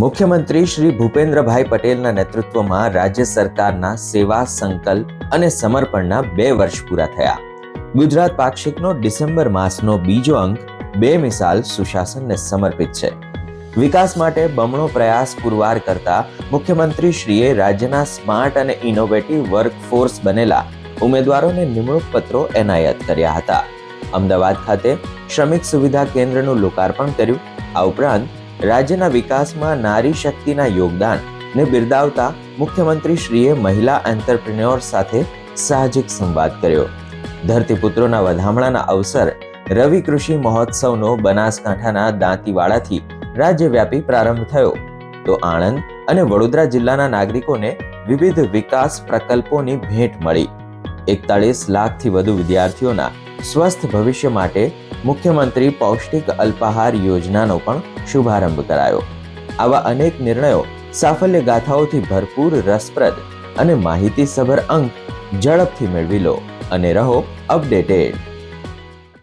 મુખ્યમંત્રી શ્રી ભૂપેન્દ્રભાઈ પટેલના નેતૃત્વમાં રાજ્ય સરકારના સેવા સંકલ્પ અને સમર્પણના બે વર્ષ પૂરા થયા. ગુજરાત પાક્ષિકનો ડિસેમ્બર માસનો બીજો અંક બે મિસાલ સુશાસનને સમર્પિત છે. વિકાસ માટે બમણો પ્રયાસ પુરવાર કરતા મુખ્યમંત્રી શ્રીએ રાજ્યના સ્માર્ટ અને ઇનોવેટિવ વર્કફોર્સ બનેલા ઉમેદવારોને નિમણૂક પત્રો એનાયત કર્યા હતા. અમદાવાદ ખાતે શ્રમિક સુવિધા કેન્દ્રનું લોકાર્પણ કર્યું. આ ઉપરાંત રાજ્યના વિકાસમાં નારી શક્તિના યોગદાનને બિરદાવતા મુખ્યમંત્રી શ્રીએ મહિલા એન્ટરપ્રિન્યોર સાથે સાહજિક સંવાદ કર્યો. ધરતીપુત્રોના વધામણાના અવસર રવિ કૃષિ મહોત્સવનો બનાસકાંઠાના દાંતીવાડાથી રાજ્યવ્યાપી પ્રારંભ થયો. તો આણંદ અને વડોદરા જિલ્લાના નાગરિકોને વિવિધ વિકાસ પ્રકલ્પોની ભેટ મળી. એકતાળીસ લાખથી વધુ વિદ્યાર્થીઓના સ્વસ્થ ભવિષ્ય માટે મુખ્યમંત્રી પૌષ્ટિક અલ્પાહાર યોજનાનો પણ શુભારંભ કરાયો. આવા અનેક નિર્ણયો સાફલ્ય ગાથાઓથી ભરપૂર રસપ્રદ અને માહિતીસભર અંક ઝડપથી મેળવી લો. અને રહો અપડેટેડ.